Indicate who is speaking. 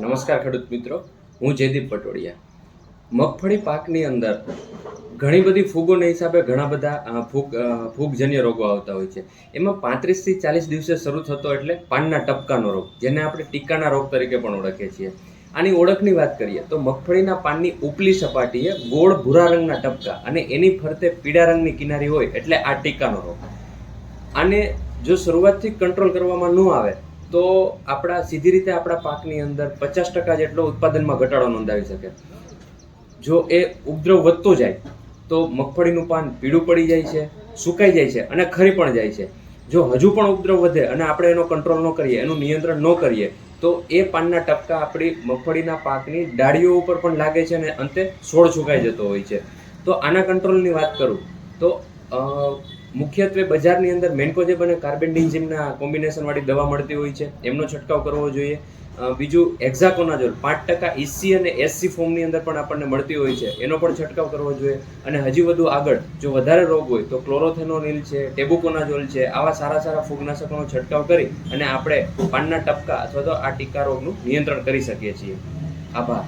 Speaker 1: નમસ્કાર ખેડૂત મિત્રો, હું જયદીપ પટોડિયા મગફળી પાકની અંદર ઘણી બધી ફૂગોના હિસાબે ઘણા બધા ફૂગ ફૂગજન્ય રોગો આવતા હોય છે. એમાં પાંત્રીસથી ચાલીસ દિવસે શરૂ થતો એટલે પાનના ટપકાનો રોગ, જેને આપણે ટીકાના રોગ તરીકે પણ ઓળખીએ છીએ. આની ઓળખની વાત કરીએ તો મગફળીના પાનની ઉપલી સપાટીએ ગોળ ભૂરા રંગના ટપકા અને એની ફરતે પીળા રંગની કિનારી હોય એટલે આ ટીકાનો રોગ. આને જો શરૂઆતથી કંટ્રોલ કરવામાં ન આવે તો આપણા સીધી રીતે આપણા પાકની અંદર પચાસ ટકા જેટલો ઉત્પાદનમાં ઘટાડો નોંધાવી શકે. જો એ ઉપદ્રવ વધતો જાય, તો મગફળીનું પાન પીળું પડી જાય છે, સુકાઈ જાય છે અને ખરી પણ જાય છે. જો હજુ પણ ઉપદ્રવ વધે અને આપણે એનો કંટ્રોલ ન કરીએ, એનું નિયંત્રણ ન કરીએ, તો એ પાનના ટપકા આપણી મગફળીના પાકની ડાળીઓ ઉપર પણ લાગે છે અને અંતે છોડ સુકાઈ જતો હોય છે. તો આના કંટ્રોલની વાત કરું, તો મુખ્યત્વે બજારની અંદર મેન્કોજેબ અને કાર્બેન્ડિન્ઝિમના કોમ્બિનેશન વાળી દવા મળતી હોય છે. એમનો છંટકાવ કરવો જોઈએ. બીજું એક્ઝાકોનાઝોલ પાંચ ટકા ઇસી અને એસસી ફોર્મની અંદર પણ આપણને મળતી હોય છે. એનો પણ છંટકાવ કરવો જોઈએ. અને હજી વધુ આગળ, જો વધારે રોગ હોય તો ક્લોરોથેનોનિલ છે ટેબુકોનાઝોલ છે, આવા સારા સારા ફૂગનાશકોનો છંટકાવ કરી અને આપણે પાનના ટપકા અથવા તો આ ટીકા રોગનું નિયંત્રણ કરી શકીએ છીએ. આભાર.